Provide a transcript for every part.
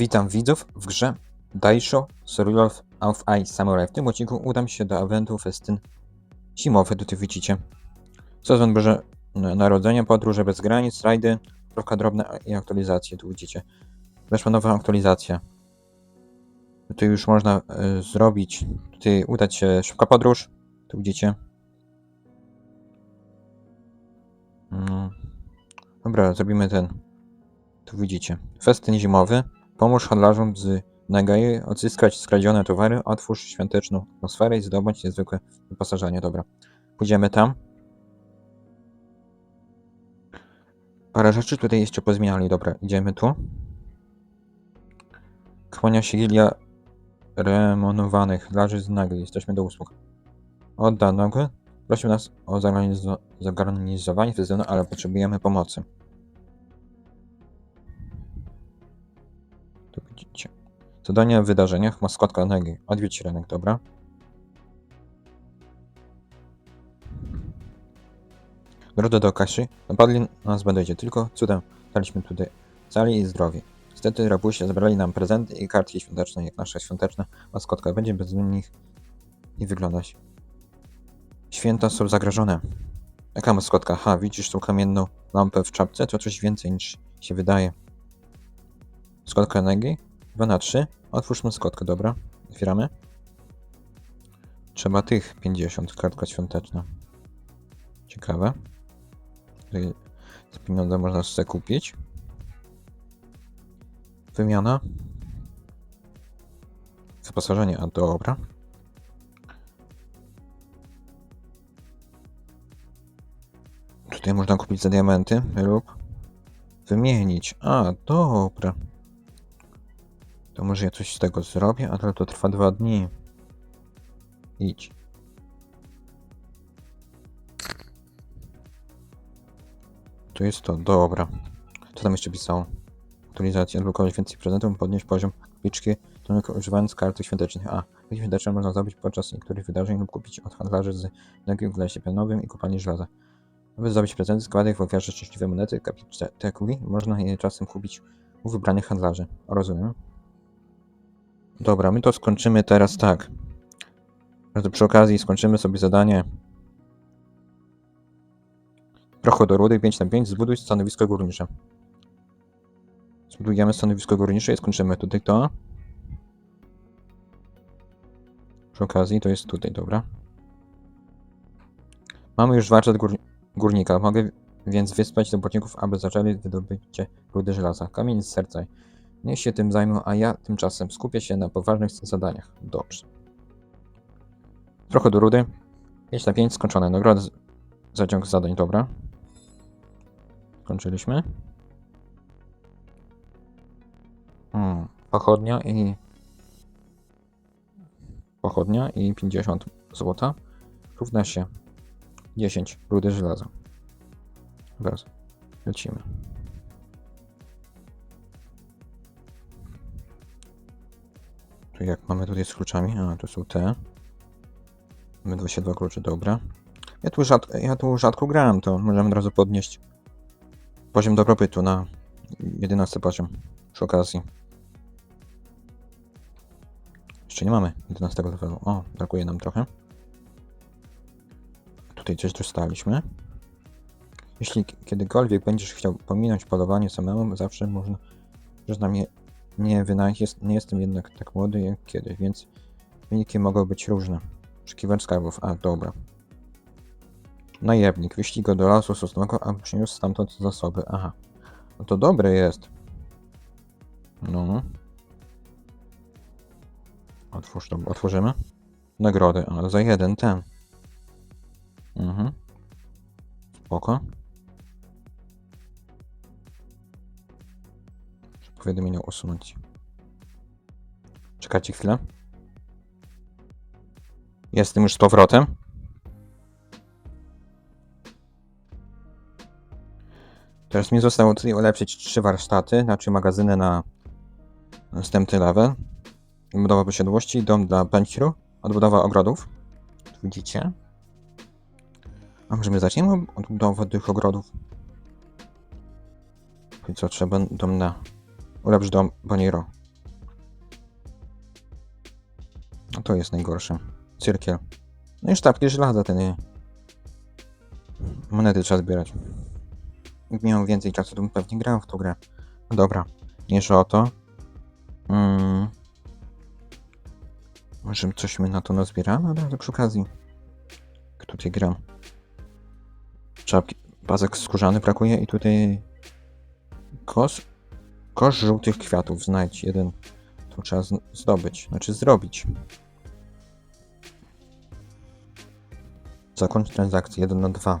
Witam widzów w grze Daisho Survival of Ice Samurai. W tym odcinku udam się do eventu festyn zimowy, tutaj widzicie. Sezon Boże Narodzenia, podróże bez granic, rajdy, krówka drobna i aktualizacje, tu widzicie. Weszła nowa aktualizacja. Tutaj już można e, zrobić, tutaj udać się szybka podróż, tu widzicie. Mm. Dobra, zrobimy ten. Tu widzicie. Festyn zimowy. Pomóż handlarzom z Nagai odzyskać skradzione towary, otwórz świąteczną atmosferę i zdobądź niezwykłe wyposażenie. Dobra. Pójdziemy tam. Parę rzeczy tutaj jeszcze pozmieniali. Dobra, idziemy tu. Kłania się gilia remonowanych handlarzy z Nagai. Jesteśmy do usług. Odda nogę. Prosił nas o zorganizo- zorganizowanie festynów, ale potrzebujemy pomocy. Tu widzicie. Zadania w wydarzeniach. Maskotka Negi. Odwiedź rynek, dobra? Drodze do Kaszy. Napadli nas będziecie. Tylko cudem daliśmy tutaj cali i zdrowie. Niestety rabusie zabrali nam prezenty i kartki świąteczne, jak nasza świąteczna maskotka. Będzie bez nich nie wyglądać. Święta są zagrożone. Jaka maskotka? Ha, widzisz tą kamienną lampę w czapce? To coś więcej niż się wydaje. Maskotka Negi? 2 na 3. Otwórz maskotkę, dobra. Otwieramy. Trzeba tych 50, kartka świąteczna. Ciekawe. Tutaj Za pieniądze można sobie kupić. Wymiana. Wyposażenie, a dobra. Tutaj można kupić za diamenty lub wymienić. A, dobra. To może ja coś z tego zrobię, ale to trwa dwa dni. Idź. To jest to, dobra. Co tam jeszcze pisało? Aktualizacja, odblokować więcej prezentów, podnieść poziom liczki, tylko używając karty świątecznych. A, karty świąteczne można zdobyć podczas niektórych wydarzeń lub kupić od handlarzy z energii w lesie pianowym i kopalni żelaza. Aby zdobyć prezenty, składaj w ofierze szczęśliwe monety kapitetowi. Można je czasem kupić u wybranych handlarzy. Rozumiem. Dobra, my to skończymy teraz tak. Przy okazji skończymy sobie zadanie. Trochę do rudy, 5 na 5, zbuduj stanowisko górnicze. Zbudujemy stanowisko górnicze i skończymy tutaj to. Przy okazji to jest tutaj, dobra. Mamy już warsztat gór górnika. Mogę więc wysłać robotników, aby zaczęli wydobycie rudy żelaza. Kamień z serca. Niech się tym zajmą, a ja tymczasem skupię się na poważnych zadaniach. Dobrze. Trochę do rudy. 5 na 5 skończone. Nagroda za ciąg zadań, dobra. Skończyliśmy. Hmm. Pochodnia i... Pochodnia i 50 złota. Równa się 10 rudy żelaza. Teraz lecimy. Tu jak mamy tutaj z kluczami? A, to są te. Mamy 22 klucze, dobra. Ja tu, rzadko, ja tu rzadko grałem, to możemy od razu podnieść poziom dobrobytu na 11 poziom przy okazji. Jeszcze nie mamy 11 levelu. O, brakuje nam trochę. Tutaj coś dostaliśmy. Jeśli kiedykolwiek będziesz chciał pominąć polowanie samemu, zawsze można. Że na mnie nie jest, nie jestem jednak tak młody jak kiedyś, więc wyniki mogą być różne. Poszukiwacz skarbów, a dobra. Najemnik, wyścig go do lasu sosnowego, aby przyniósł stamtąd zasoby. Aha. No to dobre jest. No. Otwórz to, otworzymy. Nagrody, ale za jeden ten. Mhm. Spoko. Powiadomienie usunąć. Czekajcie chwilę. Jestem już z powrotem. Teraz mi zostało tutaj ulepszyć trzy warsztaty, znaczy magazyny na następny level. Budowa posiadłości, dom dla Benchiru, odbudowa ogrodów. Tu widzicie. A może my zaczniemy od budowy tych ogrodów? I co, trzeba dom na... Ulepsz dom Boniro. To jest najgorsze. Cyrkiel. No i sztabki żelaza, ten. Monety trzeba zbierać. Gdybym miał więcej czasu, to bym pewnie grał w tą grę. No dobra, mniejsza o to. Mm. Może coś my na to nazbieramy, ale tak przy okazji. Tutaj gram. Czapki, pasek skórzany brakuje i tutaj kos, kosz żółtych kwiatów. Znajdź jeden. To trzeba zdobyć, znaczy zrobić. Zakończ transakcję 1 na 2.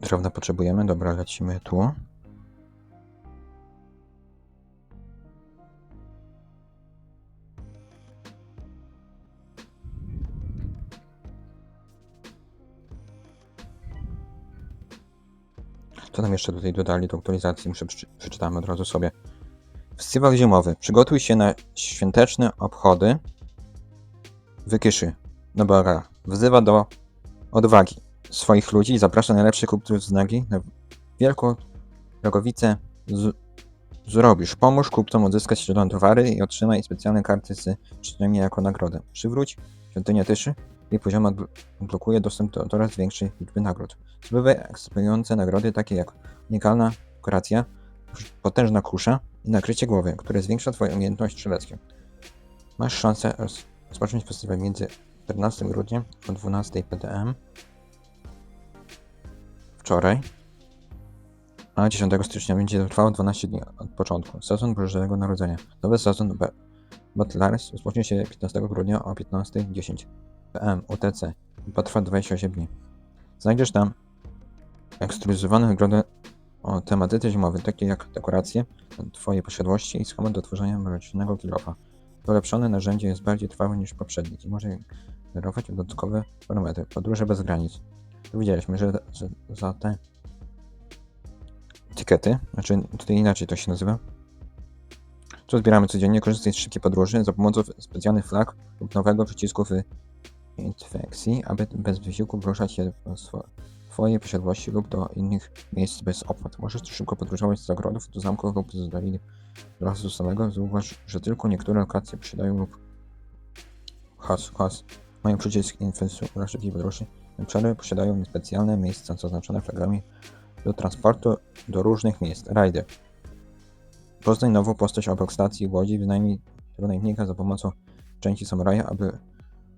Drewna potrzebujemy, dobra, lecimy tu. Co nam jeszcze tutaj dodali do aktualizacji? Muszę przeczy- przeczytamy od razu sobie. Festiwal zimowy. Przygotuj się na świąteczne obchody. Wykyszy. Nobara. Wzywa do odwagi swoich ludzi i zaprasza najlepszych kupców z nagi na wielką drogowicę z, zrobisz. Pomóż kupcom odzyskać zielone towary i otrzymaj specjalne karty z czyniami jako nagrodę. Przywróć świątynię Tyszy i poziom blokuje dostęp do coraz większej liczby nagród. Zdobywaj ekscytujące nagrody takie jak unikalna dekoracja, potężna kusza i nakrycie głowy, które zwiększa Twoją umiejętność strzelecką. Masz szansę roz- rozpocząć festiwal między 14 grudnia o 12 PDM wczoraj, a 10 stycznia będzie trwał 12 dni od początku. Sezon Bożego Narodzenia. Nowy sezon Battlers rozpocznie się 15 grudnia o 15.10 PM UTC i potrwa 28 dni. Znajdziesz tam ekskluzywowe nagrody o tematyce zimowej, takie jak dekoracje Twojej posiadłości i schemat do tworzenia mrocznego kilofa. Ulepszone narzędzie jest bardziej trwałe niż poprzednik i może generować dodatkowe parametry. Podróże bez granic. Widzieliśmy, że, za te etykiety, znaczy tutaj inaczej to się nazywa, co zbieramy codziennie, korzystaj z szybkiej podróży za pomocą specjalnych flag lub nowego przycisku w infekcji, aby bez wysiłku poruszać się swo- swojej posiadłości lub do innych miejsc bez opłat. Możesz szybko podróżować z zagrodów do zamku lub z doliny do lasu samego. Zauważ, że tylko niektóre lokacje posiadają lub has, has mają przycisk infekcji dla szybkiej podróży. Obszary posiadają specjalne miejsca zaznaczone flagami do transportu do różnych miejsc. Rider. Poznaj nową postać obok stacji Łodzi, wynajmij tego najemnika za pomocą części samuraja, aby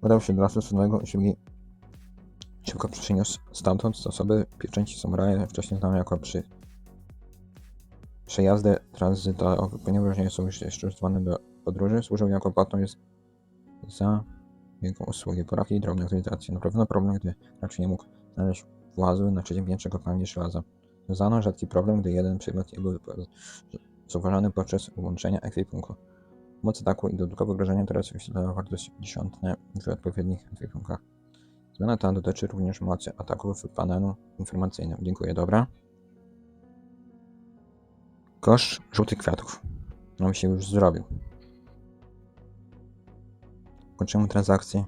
udał się do lasu samego i szybko przeniósł stamtąd zasoby pieczęci samuraja, wcześniej znane jako przy przejazdy tranzytowe, ponieważ nie są już jeszcze używane do podróży, służą jako płatną jest za jego usługi. Poraki i drobne aktualizacje. Na pewno problem, gdy raczej nie mógł znaleźć włazu na trzecim piętrze kopalni żelaza. Znano rzadki problem, gdy jeden przedmiot nie był zauważany podczas łączenia ekwipunku. Moc ataku i dodatkowe obrażenia teraz wyświetlają wartość dziesiątne w odpowiednich ekwipunkach. Zmiana ta dotyczy również mocy ataku w panelu informacyjnym. Dziękuję, dobra. Kosz żółtych kwiatów. Mi się już zrobił. Kończymy transakcję.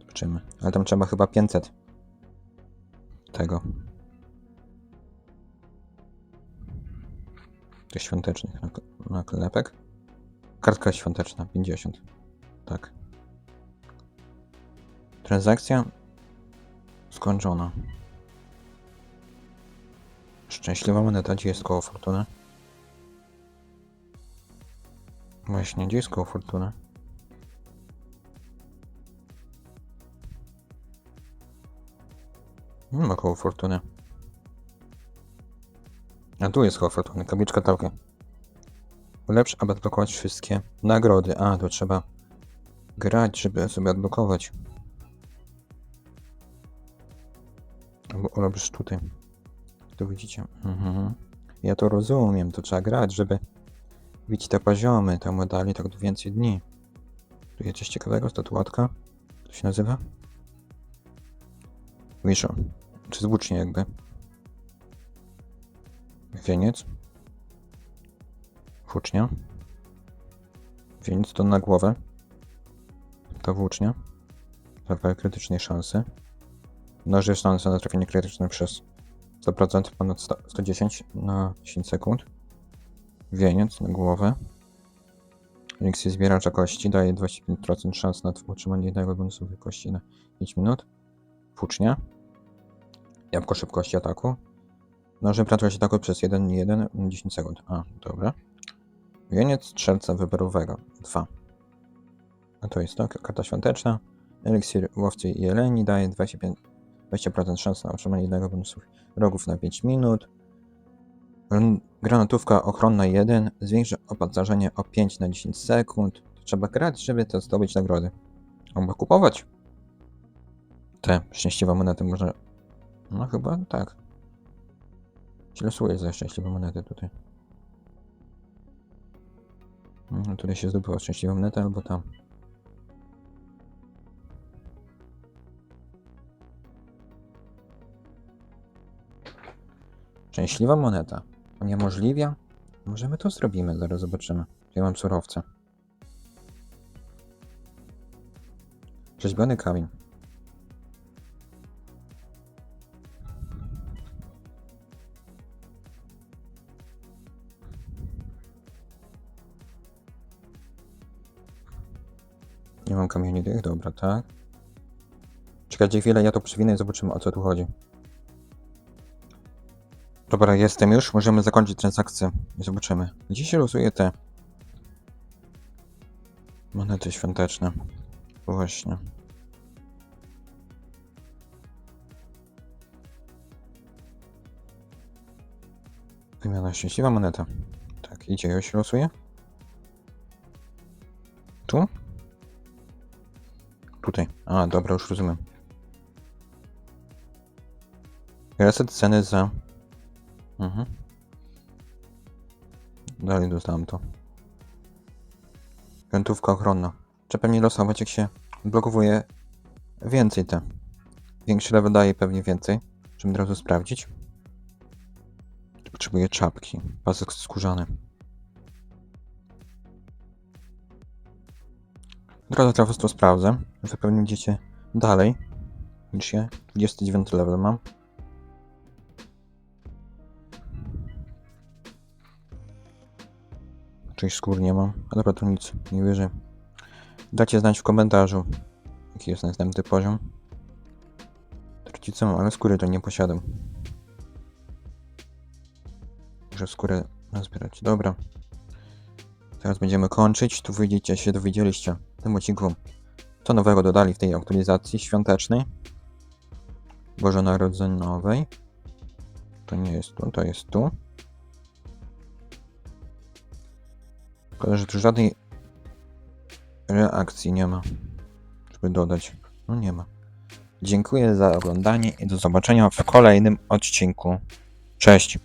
Zobaczymy. Ale tam trzeba chyba 500 tego. Tych świątecznych nak- naklepek. Kartka świąteczna 50. Tak. Transakcja skończona. Szczęśliwa moneta, gdzie jest koło fortuny? Właśnie, gdzie jest koło fortuny? Nie ma koło fortuny. A tu jest koło fortuny, tabliczka tałki. Ulepsz, aby odblokować wszystkie nagrody. A, to trzeba grać, żeby sobie odblokować. Ulepsz tutaj. Tu widzicie. Mhm. Ja to rozumiem, to trzeba grać, żeby bić te poziomy, tam dali tak więcej dni. Tu jest coś ciekawego, statuatka. To się nazywa? Wisho. Czy zwłócznie jakby. Wieniec. Włócznia. Wieniec to na głowę. To włócznia. Za krytycznej szansy. Mnoży szanse na trafienie krytyczne przez 100% ponad 100, 110 na 10 sekund. Wieniec na głowę. Eliksir zbieracza kości daje 25% szans na utrzymanie jednego bonusowej kości na 5 minut. Włócznia. Jabłko szybkości ataku. Noże prędkość ataku przez 1-1 na 10 sekund. A, dobra. Wieniec strzelca wyborowego. 2. A to jest to, karta świąteczna. Eliksir łowcy i jeleni daje 25, 20% szans na otrzymanie jednego bonusu rogów na 5 minut. Gran- Granatówka ochronna 1 zwiększa opancerzenie o 5 na 10 sekund. Trzeba grać, żeby to zdobyć nagrody. Albo kupować. Te szczęśliwe monety można... No chyba tak. Ci losuję za szczęśliwe monety tutaj. No, tutaj się zdobyła szczęśliwa moneta albo tam. Szczęśliwa moneta. Uniemożliwia? Może my to zrobimy, zaraz zobaczymy. Ja mam surowce. Rzeźbiony kamień. Nie mam kamieni tych, dobra, tak. Czekajcie chwilę, ja to przewinę i zobaczymy o co tu chodzi. Dobra, jestem już. Możemy zakończyć transakcję zobaczymy. Gdzie się losuje te monety świąteczne? Właśnie. Wymiana szczęśliwa moneta. Tak, idzie, już się losuje? Tu? Tutaj. A, dobra, już rozumiem. Reset ceny za Mhm. Dalej dostałem to. Piątówka ochronna. Trzeba pewnie losować, jak się blokowuje więcej te. Większy level daje pewnie więcej. Żeby od razu sprawdzić. Potrzebuję czapki. Pasek skórzany. Od razu teraz to sprawdzę. Wy pewnie będziecie dalej niż ja. 29 level mam. Czyli skór nie mam. A dobra, to nic, nie wierzę. Dajcie znać w komentarzu, jaki jest następny poziom. Tracicę mam, ale skóry to nie posiadam. Muszę skórę nazbierać. Dobra. Teraz będziemy kończyć. Tu wyjdziecie się dowiedzieliście w tym odcinku, co nowego dodali w tej aktualizacji świątecznej. Bożonarodzeniowej. To nie jest tu, to jest tu. Szkoda, że tu żadnej reakcji nie ma, żeby dodać. No nie ma. Dziękuję za oglądanie i do zobaczenia w kolejnym odcinku. Cześć!